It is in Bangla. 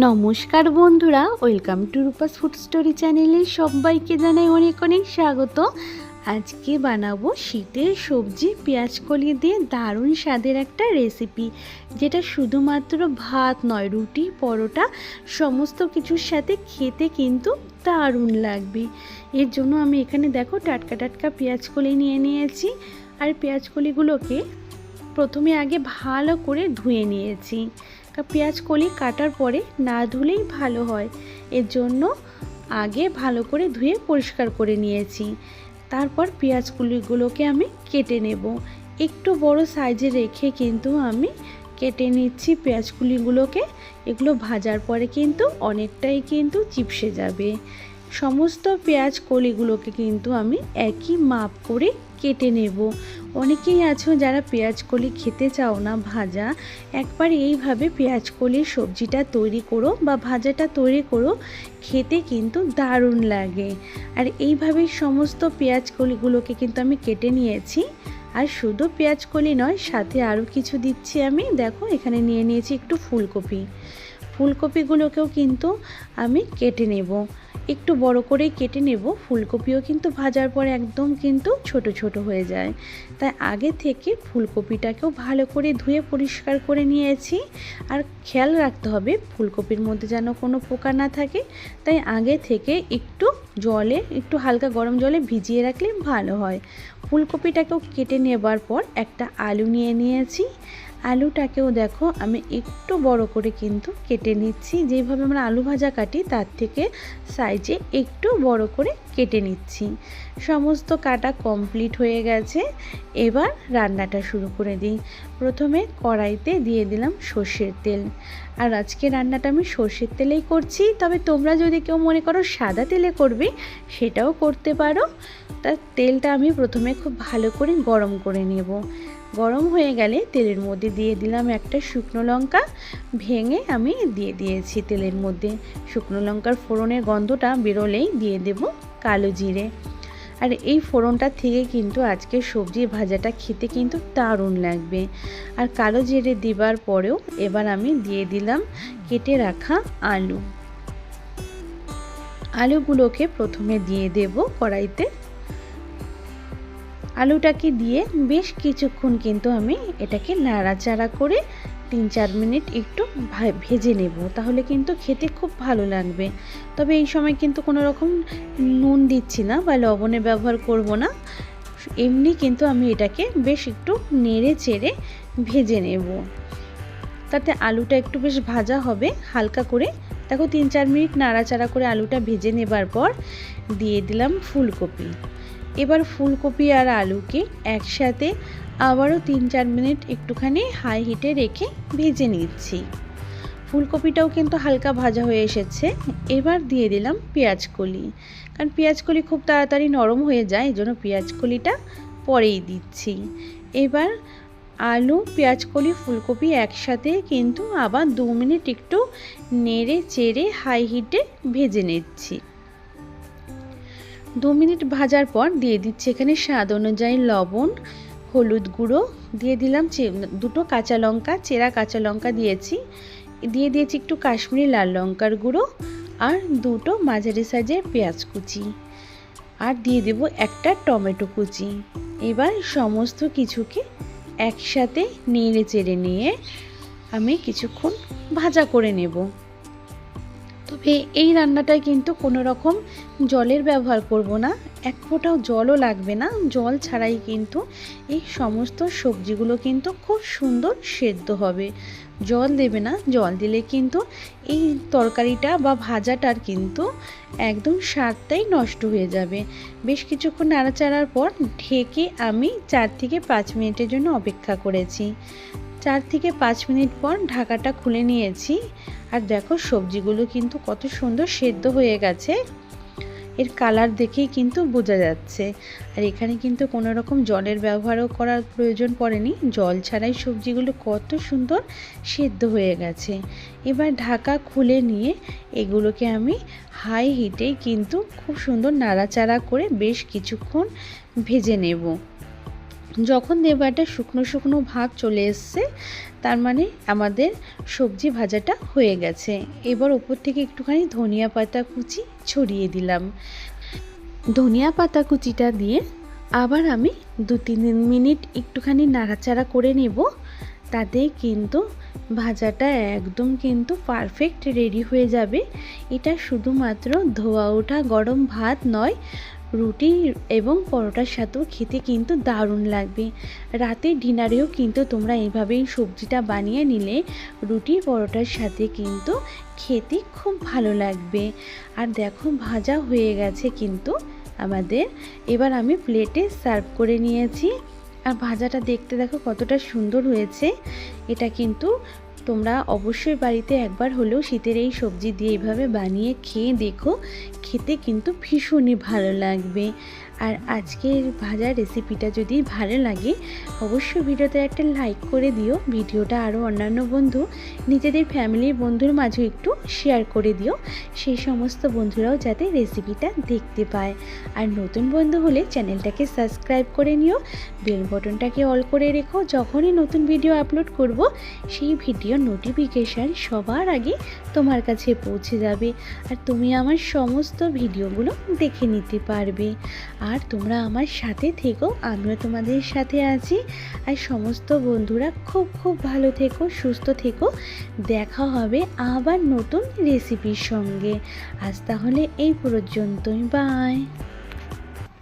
নমস্কার বন্ধুরা, welcome to Rupa's food story চ্যানেলে সবাইকে জানাই অনেক অনেক স্বাগত। আজকে বানাবো শীতের সবজি পেঁয়াজ কলি দিয়ে দারুণ স্বাদের একটা রেসিপি, যেটা শুধুমাত্র ভাত নয়, রুটি, পরোটা, সমস্ত কিছুর সাথে খেতে কিন্তু দারুণ লাগবে। এর জন্য আমি এখানে দেখো টাটকা টাটকা পেঁয়াজ কলি নিয়ে নিয়েছি, আর পেঁয়াজ কলিগুলোকে প্রথমে আগে ভালো করে ধুয়ে নিয়েছি। পেঁয়াজ কলি কাটার পরে না ধুলেই ভালো হয়। এর জন্য আগে ভালো করে ধুয়ে পরিষ্কার করে নিয়েছি। তারপর পেঁয়াজ কলিগুলোকে আমি কেটে নেব। একটু বড় সাইজে রেখে কিন্তু আমি কেটে নিচ্ছি পেঁয়াজ কুলিগুলোকে। এগুলো ভাজার পরে কিন্তু অনেকটাই কিন্তু চিপসে যাবে। সমস্ত পেঁয়াজ কলিগুলোকে কিন্তু আমি একই মাপ করে কেটে নেব। অনেকেই আছো যারা পেঁয়াজ কলি খেতে চাও না ভাজা, একবার এইভাবে পেঁয়াজ কলির সবজিটা তৈরি করো বা ভাজাটা তৈরি করো, খেতে কিন্তু দারুণ লাগে। আর এইভাবেই সমস্ত পেঁয়াজ কলিগুলোকে কিন্তু আমি কেটে নিয়েছি। আর শুধু পেঁয়াজ কলি নয়, সাথে আরও কিছু দিচ্ছি আমি। দেখো, এখানে নিয়ে নিয়েছি একটু ফুলকপি। ফুলকপিগুলোকেও কিন্তু আমি কেটে নেব। একটু বড় করেই কেটে নেব। ফুলকপিও কিন্তু ভাজার পর একদম কিন্তু ছোট ছোট হয়ে যায়। তাই আগে থেকে ফুলকপিটাকেও ভালো করে ধুয়ে পরিষ্কার করে নিয়েছি। আর খেয়াল রাখতে হবে, ফুলকপির মধ্যে যেন কোনো পোকা না থাকে। তাই আগে থেকে একটু জলে, একটু হালকা গরম জলে ভিজিয়ে রাখলে ভালো হয়। ফুলকপিটাকেও কেটে নেবার পর একটা আলু নিয়ে নিয়েছি। আলুটাকেও দেখো, আমি একটু বড় করে কিন্তু কেটে নিচ্ছি। যেভাবে আমরা আলু ভাজা কাটি, তার থেকে সাইজে একটু বড় করে কেটে নিচ্ছি। সমস্ত কাটা কমপ্লিট হয়ে গেছে। এবার রান্নাটা শুরু করে দিই। প্রথমে কড়াইতে দিয়ে দিলাম সর্ষের তেল। আর আজকে রান্নাটা আমি সর্ষের তেলেই করছি। তবে তোমরা যদি কেউ মনে করো সাদা তেলে করবে, সেটাও করতে পারো। তার তেলটা আমি প্রথমে খুব ভালো করে গরম করে নেব। গরম হয়ে গেলে তেলের মধ্যে দিয়ে দিলাম একটা শুকনো লঙ্কা। ভেঙে আমি দিয়ে দিয়েছি তেলের মধ্যে। শুকনো লঙ্কার ফোড়নের গন্ধটা বেরোলেই দিয়ে দেব কালো জিরে। আর এই ফোড়নটা থেকে কিন্তু আজকে সবজি ভাজাটা খেতে কিন্তু দারুণ লাগবে। আর কালো জিরে দেবার পরেও এবার আমি দিয়ে দিলাম কেটে রাখা আলু। আলুগুলোকে প্রথমে দিয়ে দেব কড়াইতে। আলুটাকে দিয়ে বেশ কিছুক্ষণ কিন্তু আমি এটাকে নাড়াচাড়া করে তিন চার মিনিট একটু ভেজে নেব, তাহলে কিন্তু খেতে খুব ভালো লাগবে। তবে এই সময় কিন্তু কোনো রকম নুন দিচ্ছি না বা লবণের ব্যবহার করব না। এমনি কিন্তু আমি এটাকে বেশ একটু নেড়ে চেড়ে ভেজে নেব। তাতে আলুটা একটু বেশ ভাজা হবে, হালকা করে। দেখো তিন চার মিনিট নাড়াচাড়া করে আলুটা ভেজে নেবার পর দিয়ে দিলাম ফুলকপি। এবার ফুলকপি আর আলুকে একসাথে আবারও তিন চার মিনিট একটুখানি হাই হিটে রেখে ভেজে নিচ্ছি। ফুলকপিটাও কিন্তু হালকা ভাজা হয়ে এসেছে। এবার দিয়ে দিলাম পেঁয়াজ কলি। কারণ পেঁয়াজ কলি খুব তাড়াতাড়ি নরম হয়ে যায়, এই জন্য পেঁয়াজ কলিটা পরেই দিচ্ছি। এবার আলু, পেঁয়াজ কলি, ফুলকপি একসাথে কিন্তু আবার দু মিনিট একটু নেড়ে চেড়ে হাই হিটে ভেজে নিচ্ছি। দু মিনিট ভাজার পর দিয়ে দিচ্ছি এখানে স্বাদ অনুযায়ী লবণ, হলুদ গুঁড়ো, দিয়ে দিলাম দুটো কাঁচা লঙ্কা, চেরা কাঁচা লঙ্কা দিয়েছি। দিয়ে দিয়েছি একটু কাশ্মীরি লাল লঙ্কার গুঁড়ো আর দুটো মাঝারি সাইজের পেঁয়াজ কুচি। আর দিয়ে দেব একটা টমেটো কুচি। এবার সমস্ত কিছুকে একসাথে নেড়ে চেড়ে নিয়ে আমি কিছুক্ষণ ভাজা করে নেব। এই রান্নাটায় কিন্তু কোনো রকম জলের ব্যবহার করব না। এক ফোঁটাও জলও লাগবে না। জল ছাড়াই কিন্তু এই সমস্ত সবজিগুলো কিন্তু খুব সুন্দর সেদ্ধ হবে। জল দেবে না। জল দিলে কিন্তু এই তরকারিটা বা ভাজাটার কিন্তু একদম স্বাদটাই নষ্ট হয়ে যাবে। বেশ কিছুক্ষণ নাড়াচাড়ার পর ঢেকে আমি চার থেকে পাঁচ মিনিটের জন্য অপেক্ষা করেছি। চার থেকে পাঁচ মিনিট পর ঢাকাটা খুলে নিয়েছি। আর দেখো সবজিগুলো কিন্তু কত সুন্দর সেদ্ধ হয়ে গেছে। এর কালার দেখেই কিন্তু বোঝা যাচ্ছে। আর এখানে কিন্তু কোনো রকম জলের ব্যবহারও করার প্রয়োজন পড়েনি। জল ছাড়াই সবজিগুলো কত সুন্দর সেদ্ধ হয়ে গেছে। এবার ঢাকা খুলে নিয়ে এগুলোকে আমি হাই হিটেই কিন্তু খুব সুন্দর নাড়াচাড়া করে বেশ কিছুক্ষণ ভেজে নেব। যখন দেবো একটা শুকনো শুকনো ভাব চলে এসছে, তার মানে আমাদের সবজি ভাজাটা হয়ে গেছে। এবার ওপর থেকে একটুখানি ধনিয়া পাতা কুচি ছড়িয়ে দিলাম। ধনিয়া পাতা কুচিটা দিয়ে আবার আমি দু তিন মিনিট একটুখানি নাড়াচাড়া করে নেব। তাতেই কিন্তু ভাজাটা একদম কিন্তু পারফেক্ট রেডি হয়ে যাবে। এটা শুধুমাত্র ধোয়া ওঠা গরম ভাত নয় রুটি এবং পরোটার সাথেও খেতে কিন্তু দারুণ লাগবে। রাতে ডিনারেও কিন্তু তোমরা এইভাবেই সবজিটা বানিয়ে নিলে রুটি, পরোটার সাথে কিন্তু খেতে খুব ভালো লাগবে। আর দেখো, ভাজা হয়ে গেছে কিন্তু আমাদের। এবার আমি প্লেটে সার্ভ করে নিয়েছি। আর ভাজাটা দেখতে দেখো কতটা সুন্দর হয়েছে। এটা কিন্তু তোমরা অবশ্যই বাড়িতে একবার হলেও শীতের এই সবজি দিয়ে এইভাবে বানিয়ে খেয়ে দেখো। খেতে কিন্তু ভীষণই ভালো লাগবে। আর আজকের ভাজা রেসিপিটা যদি ভালো লাগে, অবশ্যই ভিডিওতে একটা লাইক করে দিও। ভিডিওটা আরও অন্যান্য বন্ধু, নিজেদের ফ্যামিলির বন্ধুর মাঝে একটু শেয়ার করে দিও। সেই সমস্ত বন্ধুরাও যাতে রেসিপিটা দেখতে পায়। আর নতুন বন্ধু হলে চ্যানেলটাকে সাবস্ক্রাইব করে নিও। বেল বটনটাকে অল করে রেখো। যখনই নতুন ভিডিও আপলোড করব, সেই ভিডিও নোটিফিকেশান সবার আগে তোমার কাছে পৌঁছে যাবে। আর তুমি আমার সমস্ত ভিডিওগুলো দেখে নিতে পারবে। আর তোমরা আমার সাথে থেকো, আমিও তোমাদের সাথে আছি। আর সমস্ত বন্ধুরা খুব খুব ভালো থেকো, সুস্থ থেকো। দেখা হবে আবার নতুন রেসিপির সঙ্গে। আজ তাহলে এই পর্যন্তই বাই।